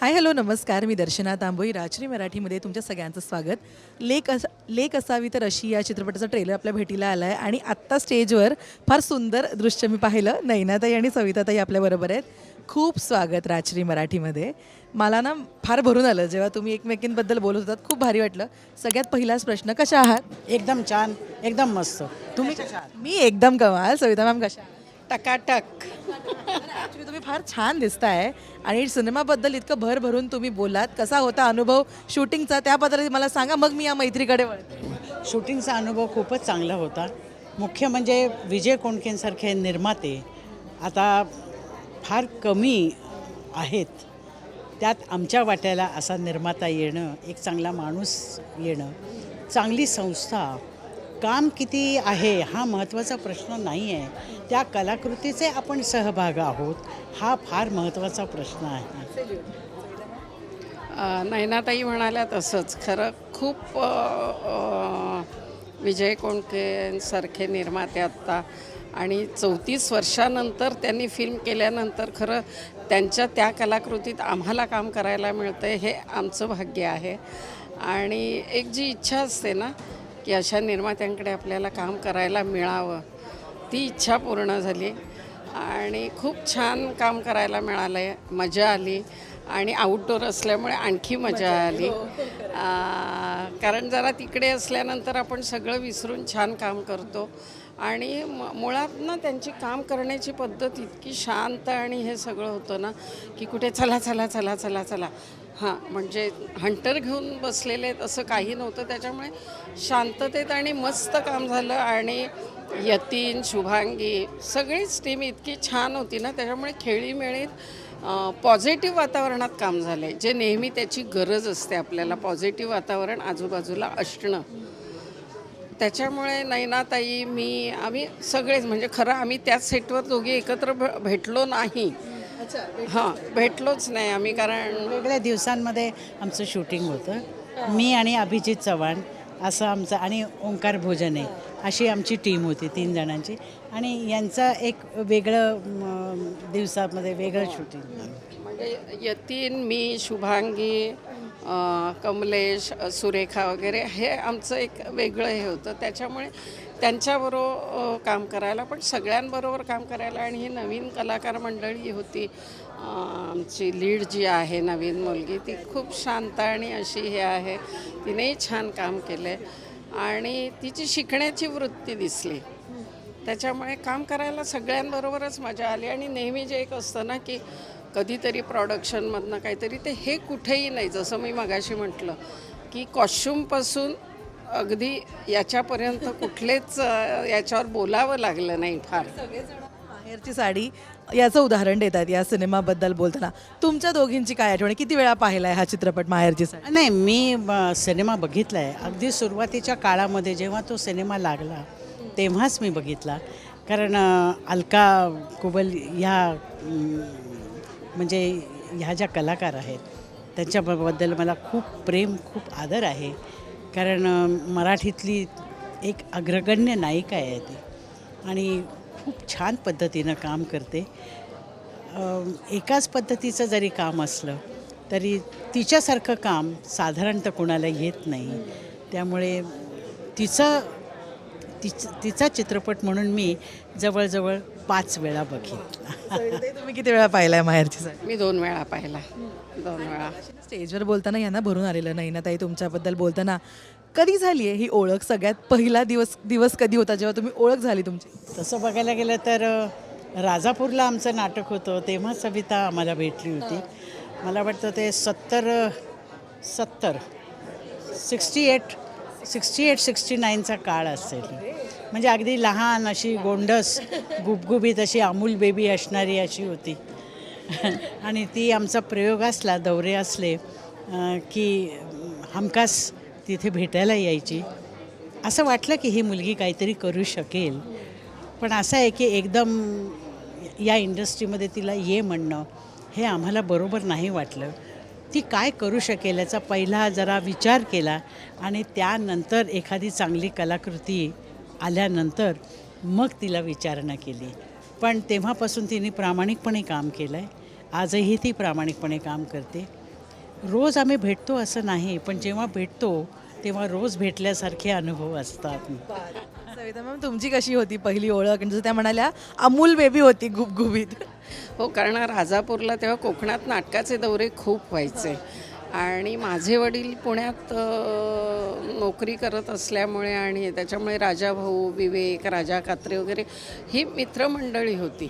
Hi hello नमस्कार. मी दर्शना तांबोई राजश्री मराठीमध्ये तुमच्या सगळ्यांचं स्वागत. लेक अस लेक असावी तर अशी या चित्रपटाचा ट्रेलर आपल्या भेटीला आला आहे आणि आत्ता स्टेजवर फार सुंदर दृश्य मी पाहिलं. नैनाताई आणि सविताताई आपल्याबरोबर आहेत. खूप स्वागत राजश्री मराठीमध्ये. मला ना फार भरून आलं जेव्हा तुम्ही एकमेकींबद्दल बोलत होतात. खूप भारी वाटलं. सगळ्यात पहिलाच प्रश्न कशा आहात? एकदम छान एकदम मस्त. तुम्ही कशा? मी एकदम कमाल. सविता मॅम कशा आहात? टकाटक. ॲक्च्युली तुम्ही फार छान दिसताय आणि सिनेमाबद्दल इतकं भर भरून तुम्ही बोलात कसा होता अनुभव शूटिंगचा त्याबद्दल मला सांगा मग मी या मैत्रीकडे वळते. शूटिंगचा अनुभव खूपच चांगला होता. मुख्य म्हणजे विजय कोंडकेंसारखे निर्माते आता फार कमी आहेत. त्यात आमच्या वाट्याला असा निर्माता येणं एक चांगला माणूस येणं चांगली संस्था काम किती आहे हा महत्त्वाचा प्रश्न नाही आहे. त्या कलाकृतीचे आपण सहभाग आहोत हा फार महत्त्वाचा प्रश्न आहे. नैनाताई नयनाताई म्हणाल्या तसंच खरं खूप विजय कोंडकेसारखे निर्माते आत्ता आणि चौतीस वर्षानंतर त्यांनी फिल्म केल्यानंतर खरं त्यांच्या त्या कलाकृतीत आम्हाला काम करायला मिळतं हे आमचं भाग्य आहे. आणि एक जी इच्छा असते ना की अशा निर्मात्यांकडे आपल्याला काम करायला मिळावं. ती इच्छा पूर्ण झाली. आणि खूप छान काम करायला मिळालं आहे मजा आली. आणि आउटडोर असल्यामुळे आणखी मजा आली. आ, कारण जरा तिकडे असल्यानंतर आपण सगळं विसरून छान काम करतो. आणि म- मुळात ना त्यांची काम करण्याची पद्धत इतकी शांत आणि हे सगळं होतं ना की कुठे चला चला चला चला चला. हां म्हणजे हंटर घेऊन बसलेले आहेत असं काही नव्हतं. त्याच्यामुळे शांततेत आणि मस्त काम झालं आणि यतीन शुभांगी सगळीच टीम इतकी छान होती ना त्याच्यामुळे खेळीमेळीत पॉझिटिव्ह वातावरणात काम झालं आहे जे नेहमी त्याची गरज असते आपल्याला पॉझिटिव्ह वातावरण आजूबाजूला असणं. त्याच्यामुळे नैनाताई मी आम्ही सगळेच म्हणजे खरं आम्ही त्याच सेटवर दोघी एकत्र भेटलो नाही. हां भेटलोच नाही आम्ही कारण वेगळ्या दिवसांमध्ये आमचं शूटिंग होतं. मी आणि अभिजित चव्हाण असं आमचं आणि ओंकार भोजने अशी आमची टीम होती तीन जणांची. आणि यांचं एक वेगळं म, दिवसामध्ये वेगळं शूटिंग म्हणजे यतीन मी शुभांगी कमलेश सुरेखा वगैरे हे आमचं एक वेगळं हे होतं. त्याच्यामुळे त्यांच्याबरोबर काम करायला पण सगळ्यांबरोबर काम करायला आणि ही नवीन कलाकार मंडळी होती. आमची लीड जी आहे नवीन मुलगी ती खूप शांत आणि अशी हे आहे. तिनेही छान काम केलं आहे आणि तिची शिकण्याची वृत्ती दिसली. त्याच्यामुळे काम करायला सगळ्यांबरोबरच मजा आली. आणि नेहमी जे एक असतं ना की कधीतरी प्रॉडक्शनमधनं काहीतरी ते हे कुठेही नाही. जसं मी मगाशी म्हटलं की कॉस्च्युमपासून अगदी याच्यापर्यंत कुठलेच याच्यावर बोलावं लागलं नाही फार. माहेरची साडी याचं उदाहरण देतात या सिनेमाबद्दल बोलताना. तुमच्या दोघींची काय आठवण आहे? किती वेळा पाहिलाय हा चित्रपट माहेरची साडी? नाही मी सिनेमा बघितला आहे अगदी सुरुवातीच्या काळामध्ये जेव्हा तो सिनेमा लागला तेव्हाच मी बघितला. कारण अलका कुबल ह्या म्हणजे ह्या ज्या कलाकार आहेत त्यांच्याबद्दल मला खूप प्रेम खूप आदर आहे. कारण मराठीतली एक अग्रगण्य नायिका आहे ती. आणि खूप छान पद्धतीनं काम करते. एकाच पद्धतीचं जरी काम असलं तरी तिच्यासारखं काम साधारणतः कोणाला येत नाही. त्यामुळे तिचं तिच तिचा चित्रपट म्हणून मी जवळजवळ पाच वेळा बघितला. सविताताई, तुम्ही किती वेळा पाहिलाय माहेरची साडी मी दोन वेळा पाहिला. दोन वेळा. स्टेजवर बोलताना यांना भरून आलेलं नाही ना ताई तुमच्याबद्दल बोलताना. कधी झाली आहे ही ओळख सगळ्यात? पहिला दिवस दिवस कधी होता जेव्हा तुम्ही ओळख झाली तुमची? तसं बघायला गेलं तर राजापूरला आमचं नाटक होतं तेव्हा सविता आम्हाला भेटली होती. मला वाटतं ते सत्तर सत्तर sixty eight sixty eight sixty नाईनचा काळ असेल. म्हणजे अगदी लहान अशी गोंडस गुबगुबीत अशी अमूल बेबी असणारी अशी होती. आणि ती आमचा प्रयोग असला दौरे असले की हमखास तिथे भेटायला यायची. असं वाटलं की ही मुलगी काहीतरी करू शकेल. पण असं आहे की एकदम या इंडस्ट्रीमध्ये तिला ये म्हणणं हे आम्हाला बरोबर नाही वाटलं. ती काय करू शकेल याचा पहिला जरा विचार केला आणि त्यानंतर एखादी चांगली कलाकृती आल्यानंतर मग तिला विचारणा केली. पण तेव्हापासून तिने प्रामाणिकपणे काम केलं आहे आजही ती प्रामाणिकपणे काम करते. रोज आम्ही भेटतो असं नाही पण जेव्हा भेटतो तेव्हा रोज भेटल्यासारखे अनुभव असतात. सविता मॅम तुमची कशी होती पहिली ओळख? जसं त्या म्हणाल्या अमूल बेबी होती गुबगुबीत हो कारण राजापूरला तेव्हा कोकणात नाटकाचे दौरे खूप व्हायचे. आणि माझे वडील पुण्यात नोकरी करत असल्यामुळे आणि त्याच्यामुळे राजा भाऊ विवेक राजा कात्रे वगैरे ही मित्रमंडळी होती.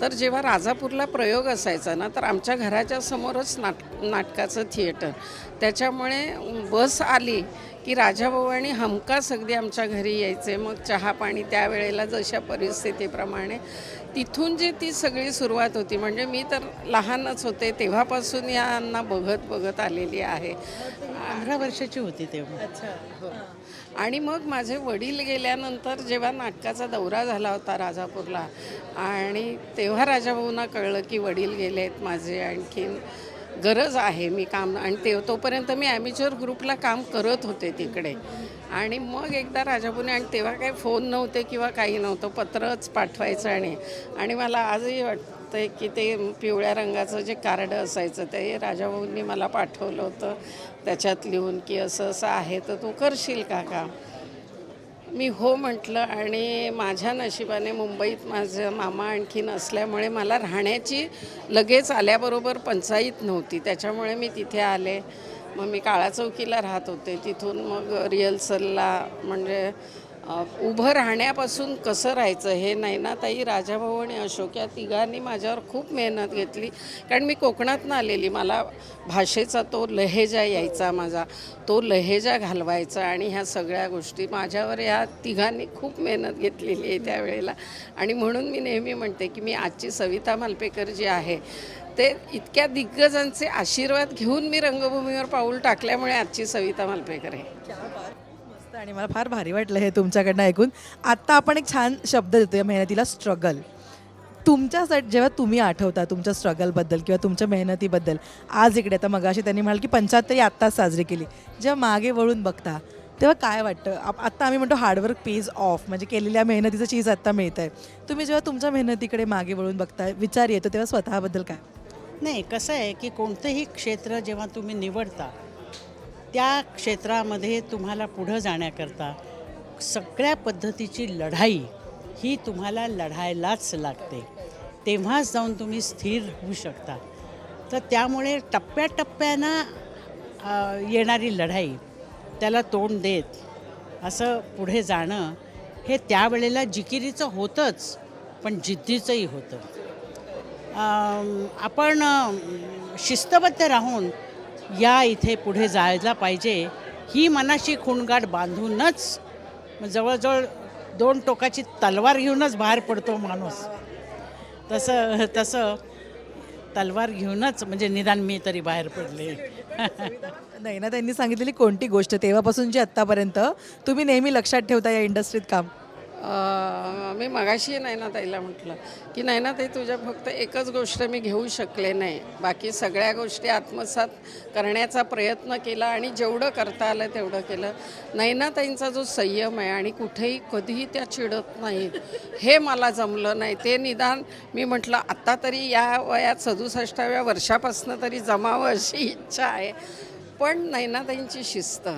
तर जेव्हा राजापूरला प्रयोग असायचा ना तर आमच्या घराच्या समोरच नाट नाटकाचं थिएटर त्याच्यामुळे बस आली की राजाभाऊ आणि हमखास अगदी आमच्या घरी यायचे. मग चहा पाणी त्यावेळेला जशा परिस्थितीप्रमाणे तिथून जी ती सगळी सुरुवात होती म्हणजे मी तर लहानच होते तेव्हापासून यांना बघत बघत आलेली आहे. पंधरा वर्षाची होती तेव्हा. आणि मग माझे वडील गेल्यानंतर जेव्हा नाटकाचा दौरा झाला होता राजापूरला आणि तेव्हा राजाभाऊंना कळलं की वडील गेलेत माझे आणखीन. गरज आहे मी काम आणि ते तोपर्यंत मी ॲमेच्युअर ग्रुपला काम करत होते तिकडे. आणि मग एकदा राजाभाऊने आणि तेव्हा काही फोन नव्हते किंवा काही नव्हतं पत्रच पाठवायचं आणि आणि मला आजही वाटतं की ते पिवळ्या रंगाचं जे कार्ड असायचं ते राजाभाऊंनी मला पाठवलं होतं. त्याच्यात लिहून की असं असं आहे तर तू करशील का काम? मी हो म्हटलं आणि माझ्या नशिबाने मुंबईत माझं मामा आणखीन असल्यामुळे मला राहण्याची लगेच आल्याबरोबर पंचायत नव्हती. त्याच्यामुळे मी तिथे आले. मग मी काळा चौकीला राहत होते. तिथून मग रिहर्सलला म्हणजे उभं राहण्यापासून कसं राहायचं हे नैनाताई राजाभाऊ आणि अशोक या तिघांनी माझ्यावर खूप मेहनत घेतली. कारण मी कोकणातनं आलेली. मला भाषेचा तो लहेजा यायचा माझा. तो लहेजा घालवायचा आणि ह्या सगळ्या गोष्टी माझ्यावर या तिघांनी खूप मेहनत घेतलेली आहे त्यावेळेला. आणि म्हणून मी नेहमी म्हणते की मी आजची सविता मालपेकर जी आहे ते इतक्या दिग्गजांचे आशीर्वाद घेऊन मी रंगभूमीवर पाऊल टाकल्यामुळे आजची सविता मालपेकर आहे. आणि मला फार भारी वाटलं हे तुमच्याकडनं ऐकून. आत्ता आपण एक छान शब्द देतो या मेहनतीला स्ट्रगल तुमच्यासाठी जेव्हा तुम्ही आठवता तुमच्या स्ट्रगलबद्दल किंवा तुमच्या मेहनतीबद्दल आज इकडे आता मगाशी त्यांनी म्हणाल की पंच्याहत्तरी आत्ताच साजरी केली. जेव्हा मागे वळून बघता तेव्हा काय वाटतं? आत्ता आम्ही म्हणतो हार्डवर्क पेज ऑफ म्हणजे केलेल्या मेहनतीचं चीज आत्ता मिळत आहे तुम्ही जेव्हा तुमच्या मेहनतीकडे मागे वळून बघता विचार येतो तेव्हा स्वतःबद्दल काय? नाही कसं आहे की कोणतंही क्षेत्र जेव्हा तुम्ही निवडता त्या क्षेत्रामध्ये तुम्हाला पुढं जाण्याकरता सगळ्या पद्धतीची लढाई ही तुम्हाला लढायलाच लागते. तेव्हाच जाऊन तुम्ही स्थिर होऊ शकता. तर त्यामुळे टप्प्याटप्प्यानं येणारी लढाई त्याला तोंड देत असं पुढे जाणं हे त्यावेळेला जिकिरीचं होतंच पण जिद्दीचंही होतं. आपण शिस्तबद्ध राहून या इथे पुढे जायला पाहिजे. ही मनाशी खूणगाठ बांधूनच मग जवळजवळ दोन टोकाची तलवार घेऊनच बाहेर पडतो माणूस. तसं तसं तलवार घेऊनच म्हणजे निदान मी तरी बाहेर पडले. नाही ना त्यांनी सांगितलेली कोणती गोष्ट तेव्हापासूनची आत्तापर्यंत तुम्ही नेहमी लक्षात ठेवता या इंडस्ट्रीत काम? मी मगाशी नैनाताईला म्हटलं की नैनाताई तुझ्या फक्त एकच गोष्ट मी घेऊ शकले नाही. बाकी सगळ्या गोष्टी आत्मसात करण्याचा प्रयत्न केला आणि जेवढं करता आलं तेवढं केलं. नैनाताईंचा जो संयम आहे आणि कुठेही कधीही त्या चिडत नाहीत. हे मला जमलं नाही. ते निदान मी म्हटलं आत्ता तरी या वयात सदुसष्टाव्या वर्षापासून तरी जमावं अशी इच्छा आहे. पण नैनाताईंची शिस्त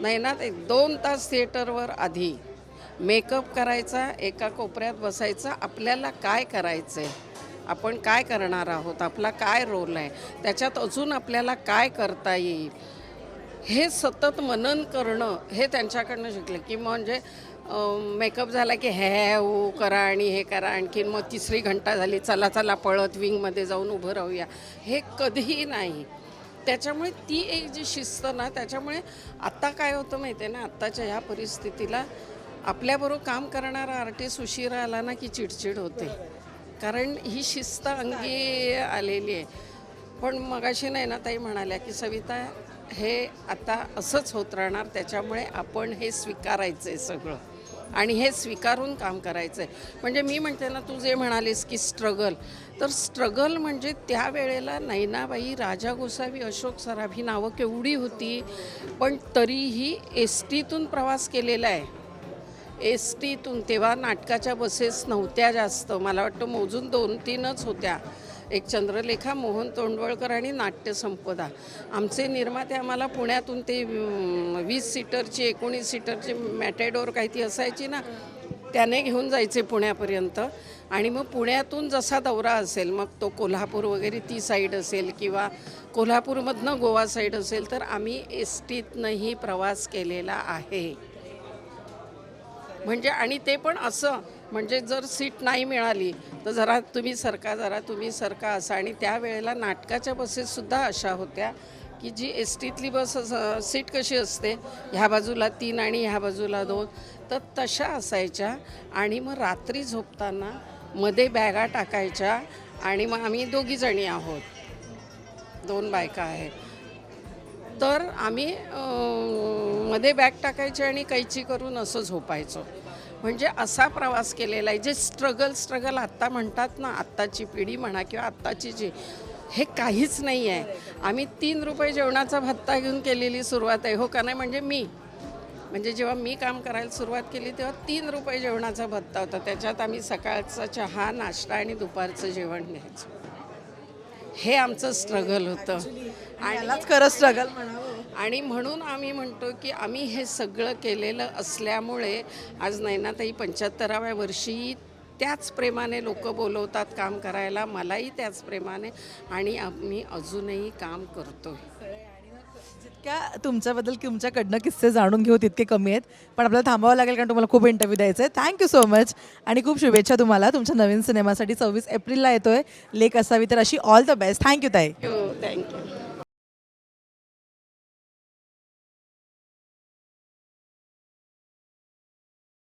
नैनाताई दोन तास थिएटरवर आधी मेकअप करायचा एका कोपऱ्यात बसायचा आपल्याला काय करायचं आहे आपण काय करणार आहोत? आपला काय रोल आहे? त्याच्यात अजून आपल्याला काय करता येईल? हे सतत मनन करणं हे त्यांच्याकडनं शिकलं. की म्हणजे मेकअप झाला की हे हो करा आणि हे करा. आणखीन मग तिसरी घंटा झाली चला चला पळत विंगमध्ये जाऊन उभं राहूया. हे कधीही नाही. त्याच्यामुळे ती एक जी शिस्त ना त्याच्यामुळे आत्ता काय होतं माहिती आहे ना आत्ताच्या ह्या परिस्थितीला आपल्याबरोबर काम करणारा आर्टिस्ट उशिरा आला ना की चिडचिड होते. कारण ही शिस्त अंगी आलेली आहे. पण मगाशी नाही ना ताई म्हणाल्या की सविता हे आता असंच होत राहणार त्याच्यामुळे आपण हे स्वीकारायचं आहे सगळं. आणि हे स्वीकारून काम करायचं आहे म्हणजे मी म्हणते ना तू जे म्हणालीस की स्ट्रगल तर स्ट्रगल म्हणजे त्यावेळेला नैनाबाई राजा गोसावी अशोक सराफ ही नावं केवढी होती पण तरीही एस टीतून प्रवास केलेला आहे. एस टीतून तेव्हा नाटकाच्या बसेस नव्हत्या जास्त. मला वाटतं मोजून दोन तीनच होत्या. एक चंद्रलेखा मोहन तोंडवळकर आणि नाट्यसंपदा आमचे निर्माते आम्हाला पुण्यातून ते वीस सीटरची एकोणीस सीटरची मॅटेडोर काही ती असायची ना त्याने घेऊन जायचे पुण्यापर्यंत. आणि मग पुण्यातून जसा दौरा असेल मग तो कोल्हापूर वगैरे ती साईड असेल किंवा कोल्हापूरमधनं गोवा साईड असेल तर आम्ही एस टीतनंही प्रवास केलेला आहे. म्हणजे आणि ते पण असं म्हणजे जर सीट नाही मिळाली तर जरा तुम्ही सरका जरा तुम्ही सरका असं. आणि त्यावेळेला नाटकाच्या बसेससुद्धा अशा होत्या की जी एस टीतली बस असं- सीट कशी असते ह्या बाजूला तीन आणि ह्या बाजूला दोन तर तशा असायच्या. आणि मग रात्री झोपताना मध्ये बॅगा टाकायच्या आणि मग आम्ही दोघीजणी आहोत. दोन बायका आहेत. तर आम्ही मध्ये बॅग टाकायची आणि कैची करून असं झोपायचो. म्हणजे असा प्रवास केलेला आहे. जे स्ट्रगल स्ट्रगल आत्ता म्हणतात ना आत्ताची पिढी म्हणा किंवा आत्ताची जी हे काहीच नाही आहे. आम्ही तीन रुपये जेवणाचा भत्ता घेऊन केलेली सुरुवात आहे. हो का नाही? म्हणजे मी म्हणजे जेव्हा मी काम करायला सुरुवात केली तेव्हा तीन रुपये जेवणाचा भत्ता होता. त्याच्यात आम्ही सकाळचा चहा नाश्ता आणि दुपारचं जेवण घ्यायचो. हे आमचं स्ट्रगल होतं. आणि यालाच खरं स्ट्रगल आणि म्हणून आम्ही म्हणतो की आम्ही हे सगळं केलेलं असल्यामुळे आज नैनाताई पंच्याहत्तराव्या वर्षी त्याच प्रेमाने लोक बोलवतात काम करायला मलाही त्याच प्रेमाने आणि आम्ही अजूनही काम करतो जितक्या तुमच्याबद्दल तुमच्याकडनं किस्से जाणून घेऊ तितके कमी आहेत. पण आपल्याला थांबावं लागेल कारण तुम्हाला खूप इंटरव्ह्यू द्यायचा आहे थँक्यू सो मच आणि खूप शुभेच्छा तुम्हाला. तुमच्या नवीन सिनेमासाठी सव्वीस एप्रिलला येतोय. लेक असावी तर अशी ऑल द बेस्ट थँक्यू ताई. हो, थँक्यू